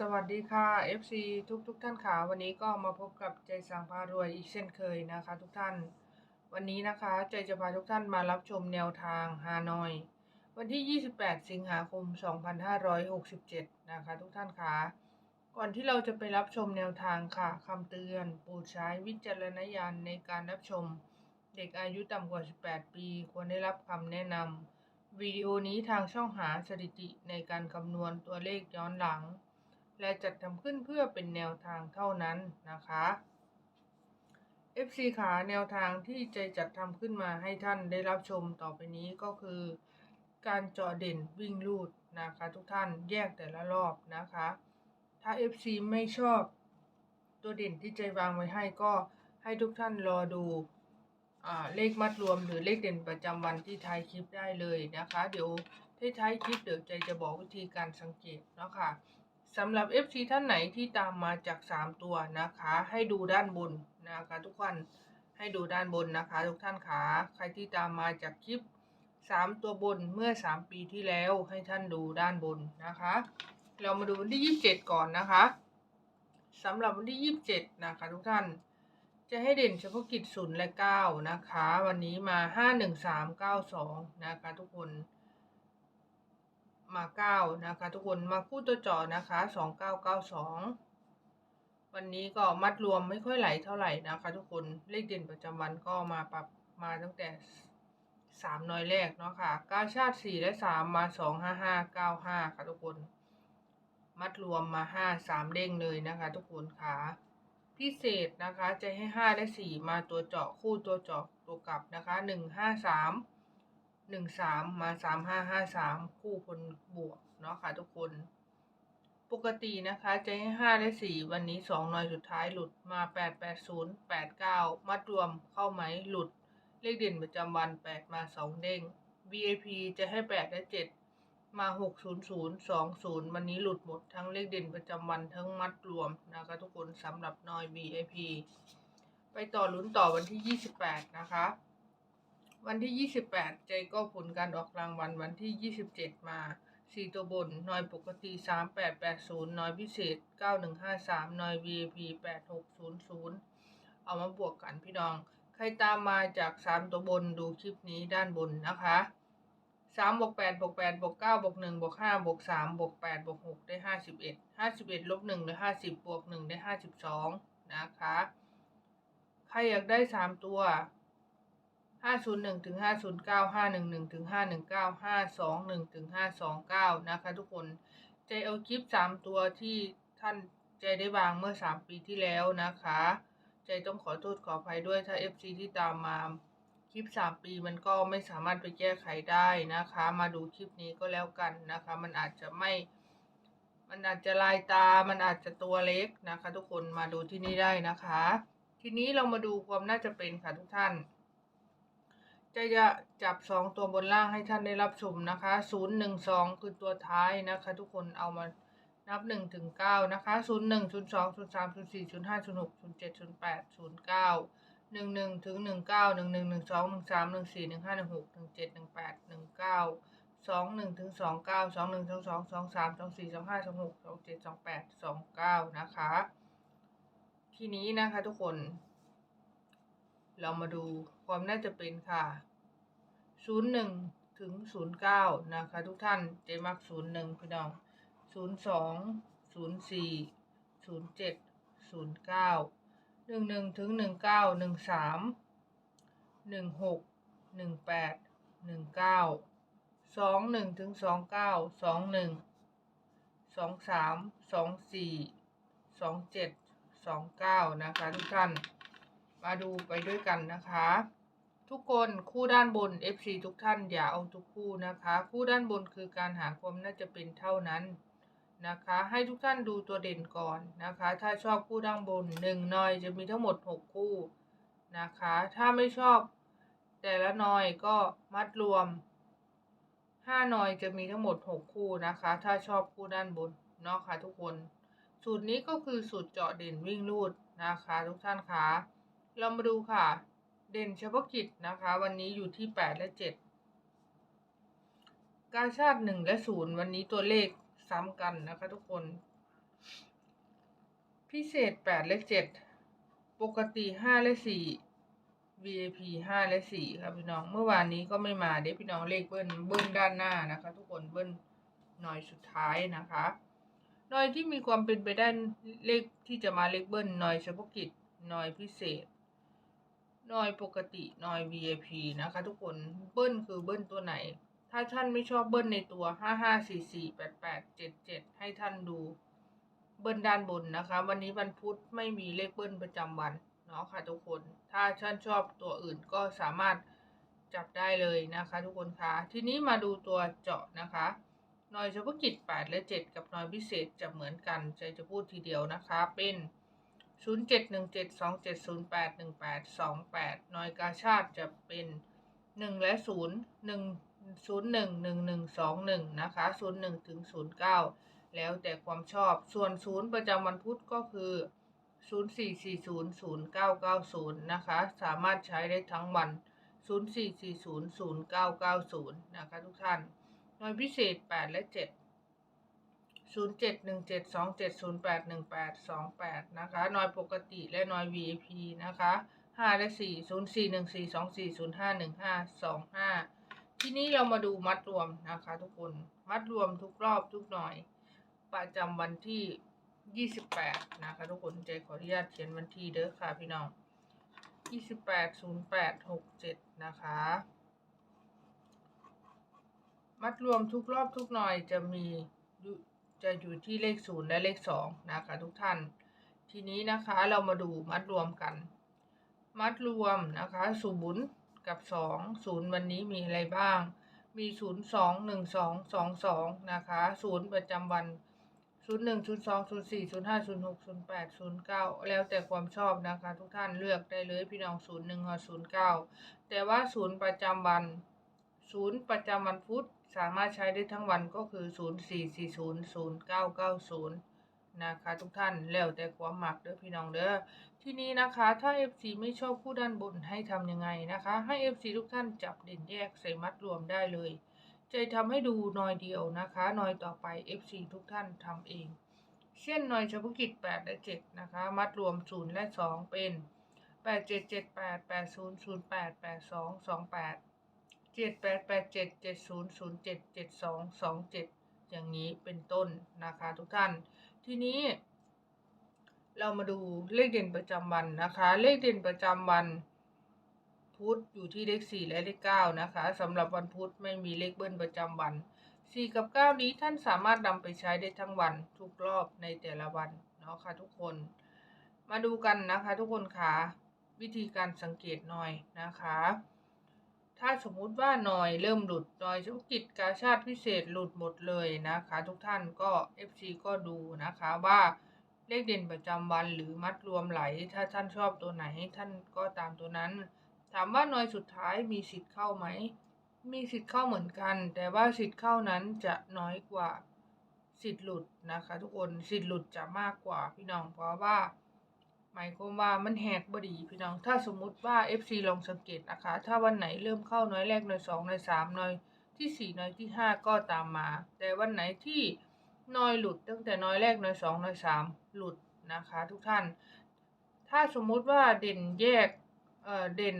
สวัสดีค่ะ FC ทุกทุกๆท่านค่ะ วันนี้ก็มาพบกับใจสังพารวยอีกเช่นเคยนะคะ ทุกท่าน วันนี้นะคะใจจะพาทุกท่านมารับชมแนวทางฮานอย วันที่ 28 สิงหาคม 2567 นะคะ ทุกท่านค่ะ ก่อนที่เราจะไปรับชมแนวทางค่ะคำเตือนโปรดใช้วิจารณญาณในการรับชม เด็กอายุต่ำกว่า 18 ปี ควรได้รับคำแนะนำวิดีโอนี้ทางช่องหาสถิติในการคำนวณตัวเลขย้อนหลัง และจัดทำขึ้นเพื่อเป็นแนวทางเท่านั้นนะคะ FC ขาแนวทางที่ใจจัดทำขึ้นมาให้ท่านได้รับชมต่อไปนี้ก็คือ การเจาะเด่นวิ่งลูดนะคะ ทุกท่านแยกแต่ละรอบนะคะ ถ้า FC ไม่ชอบ ตัวเด่นที่ใจวางไว้ให้ก็ให้ทุกท่านรอดูเลขมัดรวมหรือเลขเด่นประจำวันที่ท้ายคลิปได้เลยนะคะ เดี๋ยวท้ายคลิปเดี๋ยวใจจะบอกวิธีการสังเกตเนาะค่ะ สำหรับ FC ท่านไหนที่ตามมาจาก 3 ตัวนะคะ ให้ดูด้านบนนะคะทุกท่านให้ดูด้านบนนะคะ ทุกท่านขาใครที่ตามมาจากคลิป 3 ตัวบนเมื่อ 3 ปีที่แล้วให้ท่านดูด้านบนนะคะ เรามาดูวันที่ 27 ก่อนนะคะสำหรับวันที่ 27 นะคะ ทุกท่านจะให้เด่นเฉพาะกิจศูนย์และ 9 นะคะ วันนี้มา 51392 นะคะ ทุกคน มาเก้านะคะ ทุกคนมาคู่ตัวเจาะนะคะสองเก้าเก้าสองวันนี้ก็มัดรวมไม่ค่อยไหลเท่าไหร่นะคะ ทุกคนเลขเด่นประจำวันก็มาปรับมาตั้งแต่สามน้อยแรกเนาะค่ะก้าชาติสี่และสามมาสองห้าห้าเก้าห้าค่ะทุกคน มัดรวมมาห้าสามเด้งเลยนะคะ ทุกคนค่ะ พิเศษนะคะจะให้ห้าและสี่มาตัวเจาะคู่ตัวเจาะตัวกลับนะคะหนึ่งห้าสาม หนึ่งสามมาสามห้าห้าสามคู่คนบวกเนาะค่ะทุกคน ปกตินะคะจะให้ห้าและสี่วันนี้สองหน่วยสุดท้ายหลุดมาแปดแปดศูนย์แปดเก้ามัดรวมเข้าไหมหลุด เลขเด่นประจำวันแปดมาสองเด้ง VIP จะให้แปดและเจ็ดมาหกศูนย์ศูนย์สองศูนย์วันนี้หลุดหมดทั้งเลขเด่นประจำวันทั้งมัดรวมนะคะทุกคนสำหรับนอย VIP ไปต่อลุ้นต่อวันที่ยี่สิบแปดนะคะ วันที่ 28ใจก็ผลการออกรางวัลวันที่ 27 มา 4 ตัวบนหน่วยปกติ 3880หน่วยพิเศษ 9153หน่วย VIP 8600 เอามาบวกกันพี่น้อง ใครตามมาจาก 3 ตัวบนดูคลิปนี้ด้านบนนะคะ3บวก8บวก8บวก9บวก1บวก5บวก3บวก8บวก6ได้ 51 51ลบ1ได้50บวก1ได้ 52 นะคะ ใครอยากได้ 3 ตัว ห้าศูนย์หนึ่งถึงห้าศูนย์เก้าห้าหนึ่งหนึ่งถึงห้าหนึ่งเก้าห้าสองหนึ่งถึงห้าสองเก้านะคะทุกคนใจเอาคลิปสามตัวที่ท่านใจได้วางเมื่อสามปีที่แล้วนะคะใจต้องขอโทษขออภัยด้วยถ้า FC ที่ตามมาคลิปสามปีมันก็ไม่สามารถไปแก้ไขได้นะคะ มาดูคลิปนี้ก็แล้วกันนะคะ มันอาจจะไม่ มันอาจจะลายตา มันอาจจะตัวเล็กนะคะ ทุกคนมาดูที่นี่ได้นะคะ ทีนี้เรามาดูความน่าจะเป็นค่ะทุกท่าน จะจะจับสองตัวบนล่างให้ท่านได้รับชมนะคะศูนย์หนึ่งสองคือตัวท้ายนะคะทุกคนเอามานับหนึ่งถึงเก้านะคะศูนย์หนึ่งศูนย์สองศูนย์สามศูนย์สี่ศูนย์ห้าศูนย์หกศูนย์เจ็ดศูนย์แปดศูนย์เก้าหนึ่งหนึ่งถึงหนึ่งเก้าหนึ่งหนึ่งหนึ่งสองหนึ่งสามหนึ่งสี่หนึ่งห้าหนึ่งหกหนึ่งเจ็ดหนึ่งแปดหนึ่งเก้าสองหนึ่งถึงสองเก้าสองหนึ่งสองสองสองสามสองสี่สองห้าสองหกสองเจ็ดสองแปดสองเก้านะคะ ทีนี้นะคะทุกคน เรามาดูความน่าจะเป็นค่ะศูนย์หนึ่งถึงศูนย์เก้านะคะ ทุกท่านเจมักศูนย์หนึ่งพี่น้องศูนย์สองศูนย์สี่ศูนย์เจ็ดศูนย์เก้าหนึ่งหนึ่งถึงหนึ่งเก้าหนึ่งสามหนึ่งหกหนึ่งแปดหนึ่งเก้าสองหนึ่งถึงสองเก้าสองหนึ่งสองสามสองสี่สองเจ็ดสองเก้านะคะทุกท่าน มาดูไปด้วยกันนะคะ ทุกคนคู่ด้านบน FC ทุกท่านอย่าเอาทุกคู่นะคะ คู่ด้านบนคือการหาความน่าจะเป็นเท่านั้นนะคะ ให้ทุกท่านดูตัวเด่นก่อนนะคะ ถ้าชอบคู่ด้านบนหนึ่งนอยจะมีทั้งหมด 6 คู่นะคะ ถ้าไม่ชอบแต่ละนอยก็มัดรวม5นอยจะมีทั้งหมด 6 คู่นะคะ ถ้าชอบคู่ด้านบนเนาะค่ะทุกคน สูตรนี้ก็คือสูตรเจาะเด่นวิ่งรูดนะคะ ทุกท่านคะ เรามาดูค่ะ เด่นเฉพาะกิจนะคะ วันนี้อยู่ที่8และ7กาชาติ1และ0วันนี้ตัวเลขซ้ำกันนะคะทุกคน พิเศษแปดและเจ็ดปกติห้าและสี่ VIP ห้าและสี่ครับพี่น้อง เมื่อวานนี้ก็ไม่มาเดี๋ยวพี่น้องเลขเบิ้ลเบิ้ลด้านหน้านะคะ ทุกคนเบิ้ลหน่อยสุดท้ายนะคะหน่อยที่มีความเป็นไปได้เลขที่จะมาเลขเบิ้ลหน่อยเฉพาะกิจหน่อยพิเศษ นอยปกตินอย VIP นะคะ ทุกคนเบิ้ลคือเบิ้ลตัวไหน ถ้าท่านไม่ชอบเบิ้ลในตัวห้าห้าสี่สี่แปดแปดเจ็ดเจ็ดให้ท่านดูเบิ้ลด้านบนนะคะ วันนี้วันพุธไม่มีเลขเบิ้ลประจำวันเนาะค่ะทุกคน ถ้าท่านชอบตัวอื่นก็สามารถจับได้เลยนะคะ ทุกคนคะทีนี้มาดูตัวเจาะนะคะน่วยเฉพาะกิจ 8 และ 7 กับน่วยพิเศษจะเหมือนกันใจจะพูดทีเดียวนะคะเป็น 071727081828น่วยกาชาติจะเป็น 1 และ 0 1 01 1121 นะคะ 01 ถึง 09 แล้วแต่ความชอบ ส่วน 0 ประจำวันพุธก็คือ 04400990 นะคะ สามารถใช้ได้ทั้งวัน 04400990 นะคะทุกท่าน หน่วยพิเศษ 8 และ 7 071727081828นะคะหน่วยปกติและหน่วย VIP นะคะ5และ4 041424051525ทีนี้เรามาดูมัดรวมนะคะ ทุกคน มัดรวมทุกรอบทุกหน่วยประจำวันที่28นะคะ ทุกคนใจขออนุญาตเขียนวันที่เด้อค่ะพี่น้อง280867นะคะ มัดรวมทุกรอบทุกหน่อยจะมี จะอยู่ที่เลข 0 และเลข 2 นะคะทุกท่าน ทีนี้นะคะเรามาดูมัดรวมกัน มัดรวมนะคะ0กับ 2 0 วันนี้มีอะไรบ้าง มี 0 2 1 2 2 2 นะคะ 0 ประจำวัน 01 02 04 05 06 08 09 แล้วแต่ความชอบนะคะ ทุกท่านเลือกได้เลยพี่น้อง 01หรือ09 แต่ว่า 0 ประจำวัน0ประจำวันพุธ สามารถใช้ได้ทั้งวันก็คือ 0440 0990 นะคะทุกท่านแล้วแต่ความหมักเด้อพี่น้องเด้อทีนี้นะคะถ้า FC ไม่ชอบผู้ด้านบนให้ทำยังไงนะคะ ให้ FC ทุกท่านจับเด่นแยกใส่มัดรวมได้เลย จะทำให้ดูนอยเดียวนะคะนอยต่อไป FC ทุกท่านทำเอง เช่นหน่อยเฉพาะกิจ 8 และ 7 นะคะ มัดรวม 0 และ 2 เป็น 8 7 7 8 8 0 0 8 8 2 2 8 7 8 8 7 7 0 0 7 7 2 2 7องสองเจ็ดอย่างนี้เป็นต้นนะคะทุกท่าน ทีนี้ เรามาดูเลขเด่นประจำวันนะคะ เลขเด่นประจำวันพุธอยู่ที่เลข4และเลข9นะคะสำหรับวันพุธไม่มีเลขเบิ้ลประจำวัน4กับ9นี้ท่านสามารถนำไปใช้ได้ทั้งวันทุกรอบในแต่ละวันเนาะค่ะทุกคน มาดูกันนะคะทุกคนค่ะวิธีการสังเกตหน่อยนะคะ ถ้าสมมุติว่าหน่อยเริ่มหลุดหน่อยธุรกิจกาชาติพิเศษหลุดหมดเลยนะคะ ทุกท่านก็ FC ก็ดูนะคะว่าเลขเด่นประจำวันหรือมัดรวมไหล ถ้าท่านชอบตัวไหนท่านก็ตามตัวนั้น ถามว่าหน่วยสุดท้ายมีสิทธิ์เข้าไหม มีสิทธิ์เข้าเหมือนกัน แต่ว่าสิทธิ์เข้านั้นจะน้อยกว่าสิทธิ์หลุดนะคะ ทุกคนสิทธิ์หลุดจะมากกว่าพี่น้องเพราะว่า หมายความว่ามันแหกบดีพี่น้อง ถ้าสมมุติว่า FC ลองสังเกตนะคะ ถ้าวันไหนเริ่มเข้าน้อยแรกน้อยสองน้อยสามน้อยที่สี่น้อยที่ห้าก็ตามมา แต่วันไหนที่น้อยหลุดตั้งแต่น้อยแรกน้อยสองน้อยสามหลุดนะคะ ทุกท่าน ถ้าสมมุติว่าเด่นแยกเอ่อเด่น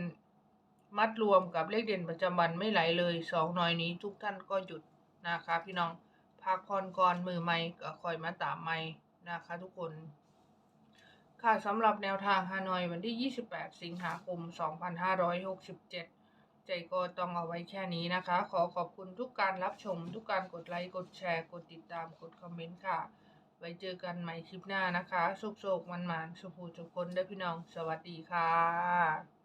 มัดรวมกับเลขเด่นประจำวันไม่ไหลเลยสองน้อยนี้ ทุกท่านก็หยุดนะคะ พี่น้องพักผ่อนก่อนมือใหม่ก็คอยมาตามใหม่นะคะ ทุกคน ค่ะสำหรับแนวทางฮานอยวันที่ 28 สิงหาคม 2567 ใจก็ต้องเอาไว้แค่นี้นะคะ ขอขอบคุณทุกการรับชม ทุกการกดไลค์ กดแชร์ กดติดตาม กดคอมเมนต์ค่ะ ไว้เจอกันใหม่คลิปหน้านะคะโชคๆมันๆสุภูทุกคนได้พี่น้อง สวัสดีค่ะ